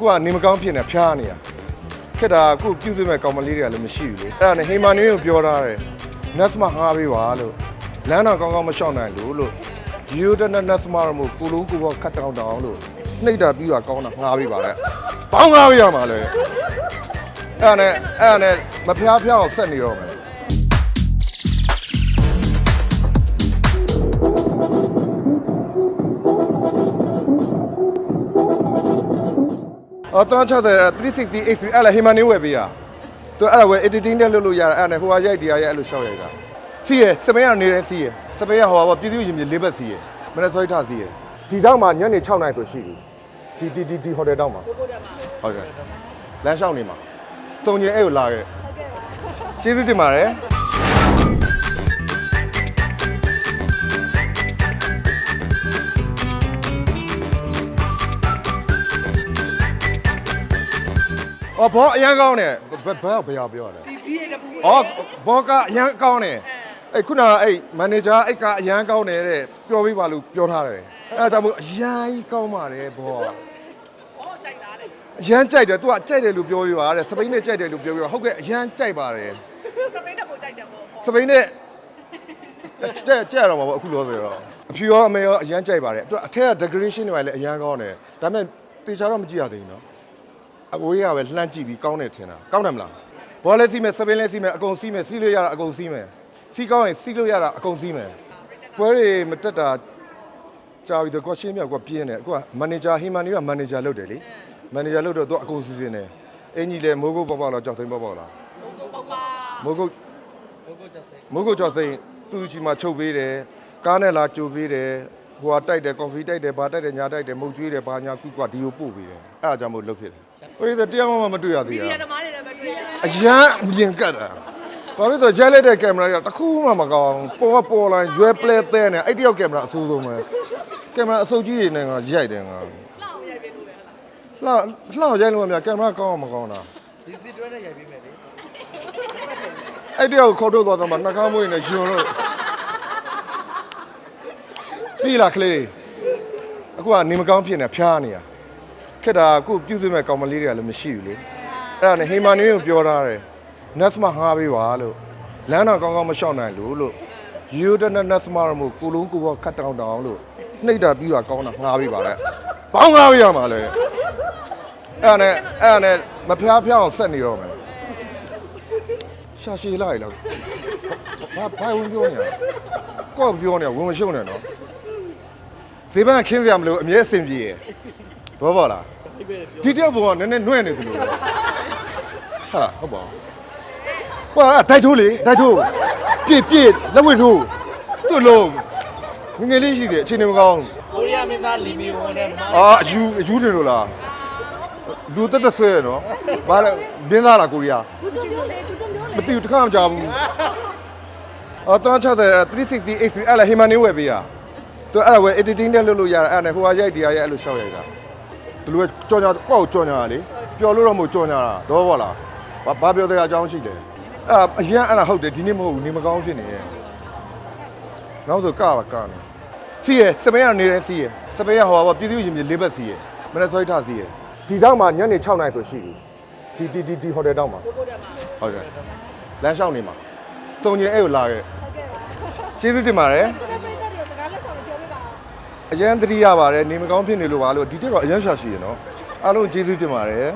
အခုကနေမကောင်းဖြစ်နေဖျားနေရခက်တာအခုပြုစုမဲ့ကောင်မလေးတွေကလည်းမရှိဘူးလေအဲ့ဒါနဲ့ဟိမာနွေးကိုပြောထားတယ်နတ်စမငှားပေးပါလို့လမ်းတော့ကောင်းကောင်းမလျှောက်နိုင်လို့လို့ဂျီယိုတနနတ်စမရမို့ကိုလုံးကိုဘောခတ်တောင်းတောင်းလို့နှိပ်တာပြီးတော့ကောင်းတာငှားပေးပါလေဘောင်းငှားပေးရမှာလေအဲ့ဒါနဲ့အဲ့ဒါနဲ့မဖျားဖျားအောင်ဆက်နေတော့မယ် အော်တန်းချတဲ့360 X3 အဲ့လေဟီမန်နေဝယ်ပေးရသူအဲ့ဒါဝယ် editing နဲ့လုပ်လို့ရတာအဲ့ဒါနဲ့ဟိုဟာရိုက်ဒီဟာရိုက်အဲ့လိုရှောက်ရိုက်တာစီးရစပင်းကနေတယ်စီးရစပင်းကဟိုဟာပေါ့ပြည်သူ့ရင်မြေလေးဘက်စီးရမနေ့စောထစီးရဒီတော့မှညနေ6နာရီဆိုရှိပြီဒီဒီဒီဒီဟိုတယ်တောင်းမှာဟုတ်ကဲ့လမ်းလျှောက်နေမှာစုံကျင်အဲ့ကိုလာခဲ့ကျေးဇူးတင်ပါတယ် အော်ဘောအရန်ကောင်းတယ်ဘယ်ဘယ်ဘယ်ပြောရလဲဒီဒီရတဲ့ဘူး။အော်ဘောကအရန်ကောင်းတယ်။အဲ့ခုနကအဲ့မန်နေဂျာအဲ့ကအရန်ကောင်းတယ်တဲ့ပြောပေးပါလို့ပြောထားတယ်။အဲ့ဒါကြောင့်မို့အရန်ကြီးကောင်းပါတယ်ဘောကဟောကြိုက်တာတဲ့။အရန်ကြိုက်တယ်။ तू ကကြိုက်တယ်လို့ပြောပြပါတဲ့။စပိန်နဲ့ကြိုက်တယ်လို့ပြောပြပါ။ဟုတ်ကဲ့အရန်ကြိုက်ပါတယ်စပိန်တက်ကိုကြိုက်တယ်ပေါ့။စပိန်နဲ့ကြက်ကြက်ရတော့မှာပေါ့အခုလောဆိုတော့အဖြူရောအမေရောအရန်ကြိုက်ပါတယ်။ तू အထက်က decoration တွေပါလည်းအရန်ကောင်းတယ်။ဒါပေမဲ့တေချာတော့မကြည့်ရသေးဘူးနော်။ အဝေးကပဲလှမ်းကြည့်ပြီးကောင်းတယ်ထင်တာ။ကောင်းတယ်မလား။ဘောလည်းစီးမယ်စပိန်လည်းစီးမယ်အကုန်စီးမယ်စီးလို့ရတာအကုန်စီးမယ်။စီးကောင်းရင်စီးလို့ရတာအကုန်စီးမယ်။ပွဲတွေမတက်တာကြာပြီတော့ကိုရှင်းမြောက်ကပြင်းတယ်အခုကမန်နေဂျာဟီမန်နီကမန်နေဂျာလုပ်တယ်လေမန်နေဂျာလုပ်တော့သူအကုန်စီစဉ်တယ်အင်ကြီးလည်းမိုးကုတ်ပေါက်ပေါက်လားကြောက်သိမ်းပေါက်ပေါက်လားဘုံဘုံပေါပါမိုးကုတ်မိုးကုတ်ကြောက်သိမ်းသူ့ချီမှာချုပ်ပေးတယ်ကားနဲ့လာကြိုပေးတယ်ဟိုကတိုက်တယ်ကော်ဖီတိုက်တယ်ဘာတိုက်တယ်ညာတိုက်တယ်မုတ်ကျွေးတယ်ဘာညာကုကွာဒီကိုပို့ပေးတယ်အဲ့ဒါကြောင့်မို့လုပ်ဖြစ်တယ် ပရိသတ်တရားမှမတွေ့ရသေးဒီဘူးရသမားတွေလည်းပဲတွေ့ရတယ်အရန်အမြင်ကတ်တာဘာဖြစ်လို့ရိုက်လိုက်တဲ့ကင်မရာကတစ်ခုမှမကောင်းပေါ်ကပေါ်လာရွယ်ပလဲသဲနေအဲ့တယောက်ကင်မရာအဆိုးဆုံးပဲကင်မရာအဆုပ်ကြီးတွေနဲ့ငါရိုက်တယ်ငါလှအောင်ရိုက်ပေးလို့လေဟလားလှလှရိုက်လို့မများကင်မရာကောင်းအောင်မကောင်းတာဒီစီတွဲနဲ့ရိုက်ပေးမယ်လေအဲ့တယောက်ခေါ်ထုတ်သွားတော့မှနှာခေါင်းမွေးနဲ့ယွန်လို့ပြီလားကလေးအခုကနေမကောင်းဖြစ်နေဖျားနေရ ခက်တာအခုပြုစုမဲ့ကောင်မလေးတွေကလည်းမရှိဘူးလေအဲ့ဒါနဲ့ဟိမာနွေးကိုပြောထားတယ်နတ်စမငှားပေးပါလို့လမ်းတော့ကောင်းကောင်းမလျှောက်နိုင်လို့လို့ယူဒနနတ်စမရမို့ကိုလုံးကိုဘောခတ်တောင်းတောင်းလို့နှိပ်တာပြီးတော့ကောင်းတာငှားပေးပါလေဘောင်းငှားပေးရမှာလေအဲ့ဒါနဲ့အဲ့ဒါနဲ့မဖျားဖျားအောင်ဆက်နေတော့မယ်ရှာရှည်လိုက်လားဘာဘာဝင်ပြောနေရကော့ပြောနေဝင်မရှုံနဲ့နော်ဇေဘန်ခင်းစရာမလိုအမြဲအဆင်ပြေရ ဘောပါလားဒီတယောက်ဘောကနည်းနည်းနှွဲ့နေသလိုပဲဟာဟုတ်ပါဘူးဟာတိုက်ထိုးလေတိုက်ထိုးပြစ်ပြစ်လက်ဝဲထိုးသူ့လုံးငငယ်လေးရှိတယ်အချိန်မကောင်းကိုရီးယားမင်းသားလီမီဝန်နဲ့မအာအယူအယူတင်လို့လားလူတက်တက်ဆွဲရနော်ဘာလဲနင်းသားလားကိုရီးယားကုချုံမျိုးလေကုချုံမျိုးလေမသိဘူးတစ်ခါမှမကြားဘူးအော်တန်းချတဲ့360 X3 အဲ့လေဟီမန်နေဝယ်ပေးရသူအဲ့ဒါဝယ် editing နဲ့လုပ်လို့ရတာအဲ့ဒါနဲ့ဟိုဟာရိုက်ဒီဟာရိုက်အဲ့လိုရှောက်ရိုက်တာ ဘယ်လိုပဲကြော်ညာပေါ့ကြော်ညာလေပျော်လို့တော့မဟုတ်ကြော်ညာတာတော့ပေါ့လားဘာဘာပြောတဲ့အကြောင်းရှိတယ်အဲ့ဒါအရင်အဲ့ဒါဟုတ်တယ်ဒီနေ့မဟုတ်ဘူးနေမကောင်းဖြစ်နေရဲ့နောက်ဆိုကပါကနေစီးရစပင်းကနေတယ်စီးရစပင်းကဟိုဟာပေါ့ပြည်သူ့ရင်မြေလေးဘက်စီးရမနေ့စောထစီးရဒီတော့မှညနေ6နာရီဆိုရှိပြီဒီဒီဒီဒီဟိုတယ်တောင်းမှာဘုံဘုံတက်မှာဟုတ်ကဲ့လမ်းလျှောက်နေမှာစုံကျင်အဲ့ကိုလာခဲ့ကျေးဇူးတင်ပါတယ် စပိန်တက်တွေစကားလက်ဆောင်ပြောပေးပါ အရန်သတိရပါတယ်နေမကောင်းဖြစ်နေလို့ပါလို့ဒီတက်ကအရန်ရှာရှိရနော်အားလုံးကျေးဇူးတင်ပါတယ်